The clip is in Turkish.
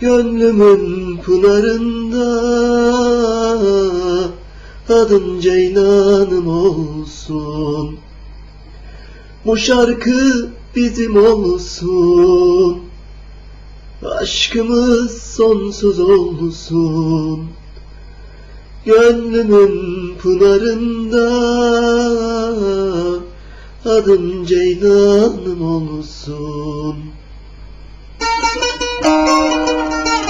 Gönlümün pınarında adın Ceylanım olsun. Bu şarkı bizim olsun. Aşkımız sonsuz olsun. Gönlümün pınarında adın Ceylanım olsun. Thank you.